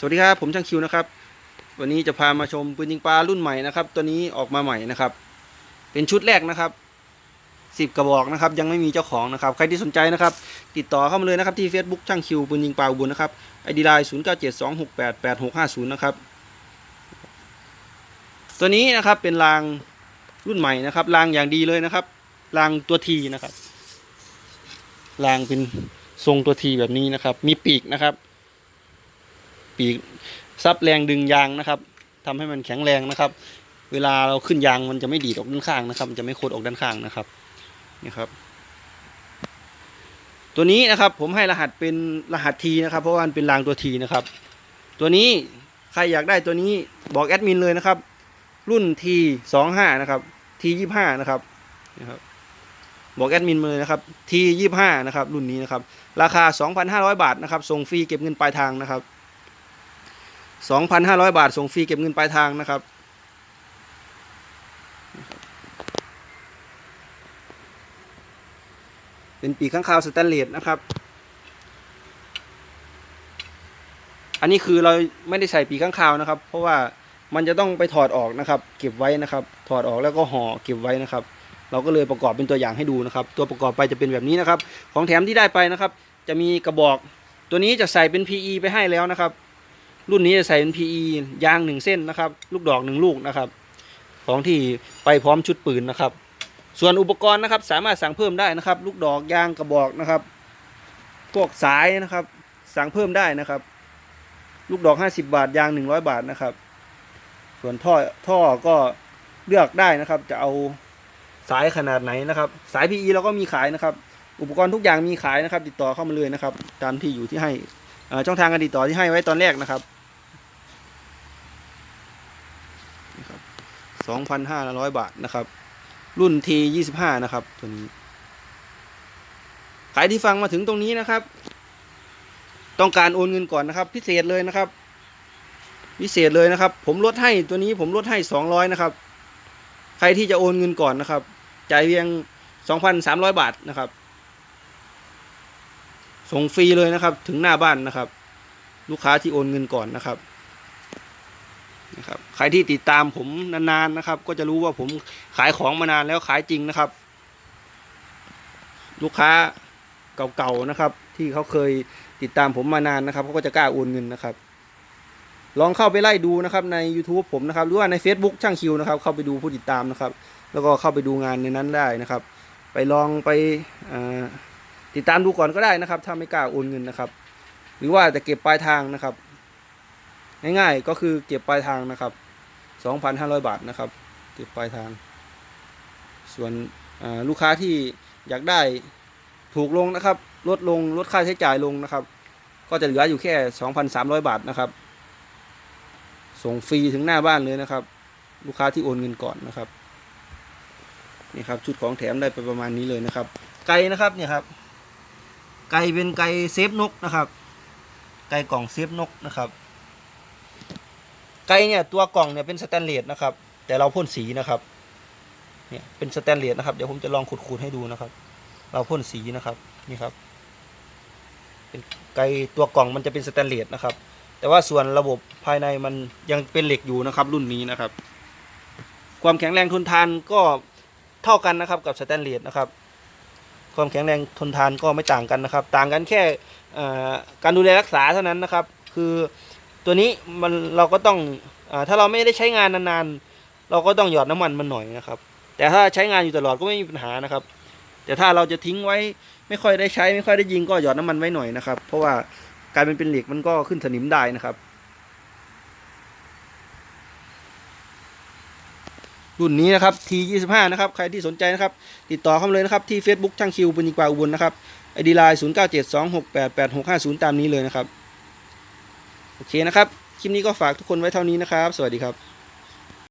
สวัสดีครับผมช่างคิวนะครับ วันนี้จะพามาชมปืนยิงปลารุ่นใหม่นะครับ ตัวนี้ออกมาใหม่นะครับ เป็นชุดแรกนะครับสิบกระบอกนะครับ ยังไม่มีเจ้าของนะครับ ใครที่สนใจนะครับ ติดต่อเข้ามาเลยนะครับที่ Facebook ช่างคิวปืนยิงปลาอุบลนะครับไอดีไลน์ศูนย์เก้าเจ็ดสองหกแปดแปดหกห้าศูนย์นะครับ ตัวนี้นะครับเป็นรางรุ่นใหม่นะครับรางอย่างดีเลยนะครับรางตัวทีนะครับรางเป็นทรงตัวทีแบบนี้นะครับ มีปีกนะครับ ปีกซับแรงดึงยางนะครับทำให้มันแข็งแรงนะครับ เวลาเราขึ้นยางมันจะไม่ดีดออกด้านข้างนะครับ มันจะไม่โคดออกด้านข้างนะครับนี่ครับ ตัวนี้นะครับผมให้รหัสเป็นรหัสทีนะครับ เพราะว่ามันเป็นรางตัวทีนะครับ ตัวนี้ใครอยากได้ตัวนี้บอกแอดมินเลยนะครับ รุ่นทีสองห้านะครับทียี่ห้านะครับนะครับบอกแอดมินเลยนะครับทียี่ห้านะครับ รุ่นนี้นะครับ ราคา 2,500 บาทนะครับส่งฟรีเก็บเงินปลายทางนะครับ 2,500 บาทส่งฟรีเก็บเงินปลายทางนะครับ เป็นปีกข้างคาวสแตนเลสนะครับ อันนี้คือเราไม่ได้ใส่ปีกข้างคาวนะครับ เพราะว่ามันจะต้องไปถอดออกนะครับ เก็บไว้นะครับ ถอดออกแล้วก็ห่อเก็บไว้นะครับ เราก็เลยประกอบเป็นตัวอย่างให้ดูนะครับ ตัวประกอบไปจะเป็นแบบนี้นะครับ ของแถมที่ได้ไปนะครับ จะมีกระบอกตัวนี้จะใส่เป็น PE ไปให้แล้วนะครับ รุ่นนี้จะใส่เป็น PE ยางหนึ่งเส้นนะครับ ลูกดอกหนึ่งลูกนะครับ ของที่ไปพร้อมชุดปืนนะครับ ส่วนอุปกรณ์นะครับ สามารถสั่งเพิ่มได้นะครับ ลูกดอกยางกระบอกนะครับพวกสายนะครับ สั่งเพิ่มได้นะครับ ลูกดอก 50 บาทยาง100 บาทนะครับ ส่วนท่อท่อก็เลือกได้นะครับ จะเอาสายขนาดไหนนะครับ สาย PE เราก็มีขายนะครับ อุปกรณ์ทุกอย่างมีขายนะครับ ติดต่อเข้ามาเลยนะครับ ตามที่อยู่ที่ให้ช่องทางการติดต่อที่ให้ไว้ตอนแรกนะครับ 2,500 บาทนะครับ รุ่น T25 นะครับ ตัวนี้ใครที่ฟังมาถึงตรงนี้นะครับ ต้องการโอนเงินก่อนนะครับ พิเศษเลยนะครับ พิเศษเลยนะครับ ผมลดให้ตัวนี้ผมลดให้ 200 นะครับ ใครที่จะโอนเงินก่อนนะครับ จ่ายเพียง 2,300 บาทนะครับส่งฟรีเลยนะครับ ถึงหน้าบ้านนะครับ ลูกค้าที่โอนเงินก่อนนะครับ นะครับใครที่ติดตามผมนานๆนะครับ ก็จะรู้ว่าผมขายของมานานแล้วขายจริงนะครับ ลูกค้าเก่าๆนะครับ ที่เขาเคยติดตามผมมานานนะครับเขาก็จะกล้าโอนเงินนะครับ ลองเข้าไปไล่ดูนะครับใน YouTube ผมนะครับ หรือว่าใน Facebook ช่างคิวนะครับ เข้าไปดูผู้ติดตามนะครับ แล้วก็เข้าไปดูงานในนั้นได้นะครับ ไปลองไปติดตามดูก่อนก็ได้นะครับ ถ้าไม่กล้าโอนเงินนะครับ หรือว่าจะเก็บปลายทางนะครับ ง่ายๆก็คือเก็บปลายทางนะครับ 2,500 บาทนะครับ เก็บปลายทาง ส่วนลูกค้าที่อยากได้ถูกลงนะครับ ลดลงลดค่าใช้จ่ายลงนะครับ ก็จะเหลืออยู่แค่ 2,300 บาทนะครับ ส่งฟรีถึงหน้าบ้านเลยนะครับ ลูกค้าที่โอนเงินก่อนนะครับนี่ครับชุดของแถมได้ไปประมาณนี้เลยนะครับ ไก่นะครับเนี่ยครับ ไก่เป็นไก่เซฟนกนะครับ ไก่กล่องเซฟนกนะครับ ไก่เนี่ยตัวกล่องเนี่ยเป็นสแตนเลสนะครับ แต่เราพ่นสีนะครับเนี่ยเป็นสแตนเลสนะครับเดี๋ยวผมจะลองขูดๆให้ดูนะครับ เราพ่นสีนะครับนี่ครับ เป็นไก่ตัวกล่องมันจะเป็นสแตนเลสนะครับ แต่ว่าส่วนระบบภายในมันยังเป็นเหล็กอยู่นะครับ รุ่นนี้นะครับ ความแข็งแรงทนทานก็เท่ากันนะครับกับสแตนเลสนะครับความแข็งแรงทนทานก็ไม่ต่างกันนะครับ ต่างกันแค่การดูแลรักษาเท่านั้นนะครับ คือ ตัวนี้มันเราก็ต้องอถ้าเราไม่ได้ใช้งานนานๆ เราก็ต้องหยอดน้ำมันมันหน่อยนะครับ แต่ถ้าใช้งานอยู่ตลอดก็ไม่มีปัญหานะครับ แต่ถ้าเราจะทิ้งไว้ไม่ค่อยได้ใช้ไม่ค่อยได้ยิงก็หยอดน้ำมันไว้หน่อยนะครับ เพราะว่ากลารเป็นเป็นเหล็กมันก็ขึ้นสนิมได้นะครับ รุ่นนี้นะครับ T25 นะครับใครที่สนใจนะครับ ติดต่อเข้ามาเลยนะครับที่ Facebook ช่างคิวปุญญิกวาอุบลนะครับไอดีไลน์0972688650 ตามนี้เลยนะครับ โอเคนะครับ คลิปนี้ก็ฝากทุกคนไว้เท่านี้นะครับ สวัสดีครับ